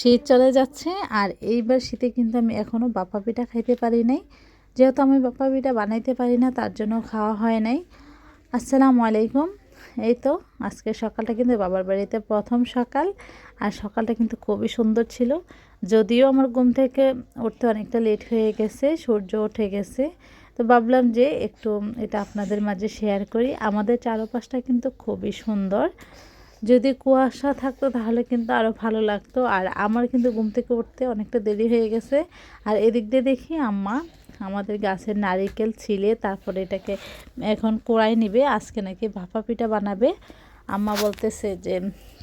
শীত চলে যাচ্ছে আর এইবার শীতে কিন্তু আমি এখনও বাপা পিঠা খাইতে পারি নাই। যেহেতু আমি বাপা পিঠা বানাইতে পারি না, তার জন্য খাওয়া হয় নাই। আসসালামু আলাইকুম। এই তো, আজকে সকালটা কিন্তু বাবার বাড়িতে প্রথম সকাল আর সকালটা কিন্তু খুবই সুন্দর ছিল। যদিও আমার ঘুম থেকে উঠতে অনেকটা লেট হয়ে গেছে, সূর্য উঠে গেছে। তো ভাবলাম যে একটু এটা আপনাদের মাঝে শেয়ার করি। আমাদের চারপাশটা কিন্তু খুবই সুন্দর। যদি কুয়াশা থাকতো তাহলে কিন্তু আরও ভালো লাগতো। আর আমার কিন্তু ঘুম থেকে উঠতে অনেকটা দেরি হয়ে গেছে। আর এদিক দিয়ে দেখি আম্মা আমাদের গাছের নারিকেল ছিলে, তারপরে এটাকে এখন কোড়াই নিবে। আজকে নাকি ভাপা পিঠা বানাবে। আম্মা বলতেছে যে,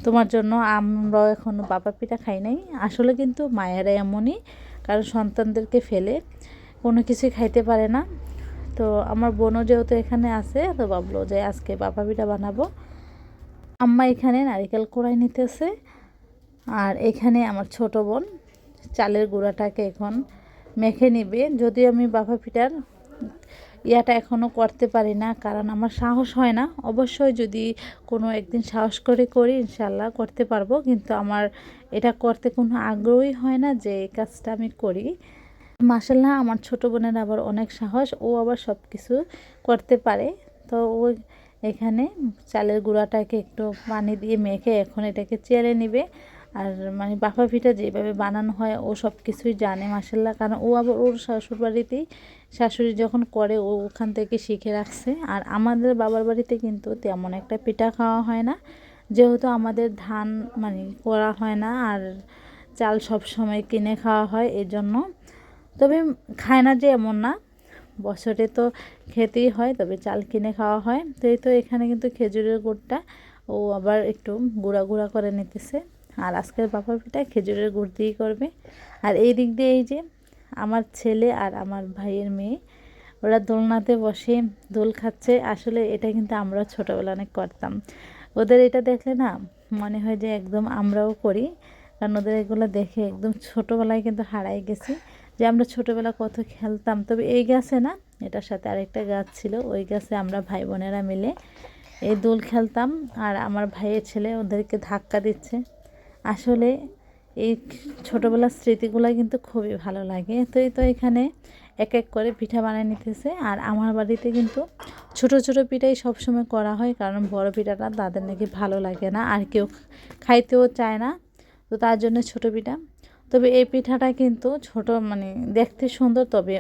তোমার জন্য আমরাও এখনও বাপা পিঠা খাই নাই। আসলে কিন্তু মায়েরা এমনই, কারণ সন্তানদেরকে ফেলে কোনো কিছুই খাইতে পারে না। তো আমার বোনও যেহেতু এখানে আছে, তো ভাবলো যে আজকে বাপা পিঠা বানাবো। আম্মা এখানে নারিকেল কোড়াই নিতেছে। আর এখানে আমার ছোট বোন চালের গুঁড়াটাকে এখন মেখে নিবে। যদিও আমি বাবা পিঠার ইয়াটা এখনও করতে পারি না, কারণ আমার সাহস হয় না। অবশ্যই যদি কোনো একদিন সাহস করে করি ইনশাল্লাহ করতে পারব। কিন্তু আমার এটা করতে কোনো আগ্রহই হয় না যে এই কাজটা আমি করি। মাসাল্লাহ আমার ছোট বোনের আবার অনেক সাহস। ও আবার সব কিছু করতে পারে। তো ও এখানে চালের গুঁড়াটাকে একটু পানি দিয়ে মেখে এখন এটাকে চেড়ে নিবে। আর মানে বাফা পিঠা যেভাবে বানানো হয়, ও সব কিছুই জানে মাসাল্লাহ কারণ ও আবার ওর শাশুড় বাড়িতেই শাশুড়ি যখন করে, ও ওখান থেকে শিখে রাখছে। আর আমাদের বাবার বাড়িতে কিন্তু তেমন একটা পিঠা খাওয়া হয় না। যেহেতু আমাদের ধান মানে করা হয় না, আর চাল সব সময় কিনে খাওয়া হয় এজন্য। তবে খায় না যে এমন না। বছরে তো খেতেই হয়, তবে চাল কিনে খাওয়া হয়। তো এই তো এখানে কিন্তু খেজুরের গুড়টা। ও আবার একটু গুঁড়া গুঁড়া করে নিতেছে। আর আজকের বাবা পিঠা খেজুরের গুড় দিয়েই করবে। আর এই দিক দিয়ে এই যে আমার ছেলে আর আমার ভাইয়ের মেয়ে, ওরা দোলনাতে বসে দোল খাচ্ছে। আসলে এটা কিন্তু আমরা ছোটোবেলা অনেক করতাম। ওদের এটা দেখলে না মনে হয় যে একদম আমরাও করি। কারণ ওদের এগুলো দেখে একদম ছোটোবেলায় কিন্তু হারাই গেছি। যে আমরা ছোটোবেলা কত খেলতাম। তবে এই গাছে না, এটার সাথে আরেকটা গাছ ছিল, ওই গাছে আমরা ভাই বোনেরা মিলে এই দোল খেলতাম আর আমার ভাইয়ের ছেলে ওদেরকে ধাক্কা দিচ্ছে। আসলে এই ছোটোবেলার স্মৃতিগুলো কিন্তু খুবই ভালো লাগে। তো এই তো এখানে এক এক করে পিঠা বানিয়ে নিতেছে আর আমার বাড়িতে কিন্তু ছোট ছোট পিঠাই সবসময় করা হয় কারণ বড় পিঠাটা তাদের নাকি ভালো লাগে না আর কেউ খাইতেও চায় না। তো তার জন্য ছোট পিঠা তবে এই পিঠাটা কিন্তু ছোট মানে দেখতে সুন্দর, তবে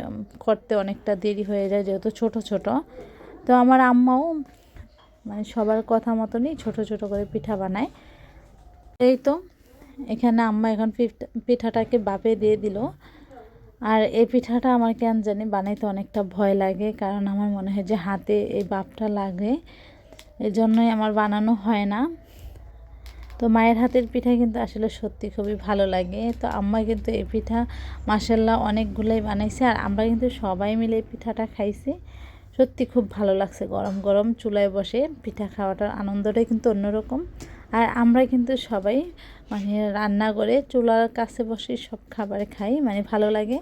করতে অনেকটা দেরি হয়ে যায় যেহেতু ছোট ছোট। তো আমার আম্মাও মানে সবার কথা মতনই ছোট ছোট করে পিঠা বানায়। এই তো, এখানে আম্মা এখন পিঠাটাকে বাপে দিয়ে দিল। আর এই পিঠাটা আমার কেন জানি বানাইতে অনেকটা ভয় লাগে, কারণ আমার মনে হয় যে হাতে এই বাপটা লাগে এই জন্যই আমার বানানো হয় না। তো মায়ের হাতের পিঠা কিন্তু আসলে সত্যি খুবই ভালো লাগে। তো আম্মা কিন্তু এই পিঠা মাসাল্লাহ অনেকগুলোই বানাইছে আর আমরা কিন্তু সবাই মিলে পিঠাটা খাইছি। সত্যি খুব ভালো লাগছে গরম গরম চুলায় বসে পিঠা খাওয়াটার আনন্দটাই কিন্তু অন্যরকম। আর আমরা কিন্তু সবাই মানে রান্না করে চুলার কাছে বসে সব খাবার খাই মানে ভালো লাগে।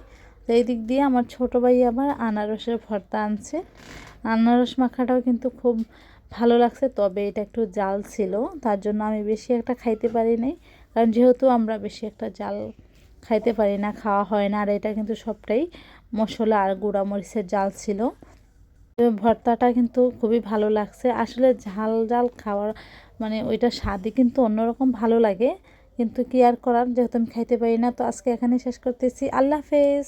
তো এই দিক দিয়ে আমার ছোটো ভাই আবার আনারসের ভর্তা আনছে। আনারস মাখাটাও কিন্তু খুব ভালো লাগছে, তবে এটা একটু জাল ছিল, তার জন্য আমি বেশি একটা খাইতে পারি নাই। কারণ যেহেতু আমরা বেশি একটা জাল খাইতে পারি না, খাওয়া হয় না, আর এটা কিন্তু সবটাই মশলা আর গুঁড়া মরিচের জাল ছিল। ভর্তাটা কিন্তু খুবই ভালো লাগছে। আসলে ঝাল ঝাল খাওয়ার মানে ওইটা স্বাদই কিন্তু অন্যরকম ভালো লাগে। কিন্তু কি আর করার, যেহেতু আমি খাইতে পারি না, তো আজকে এখানে শেষ করতেছি। আল্লাহ হাফেজ।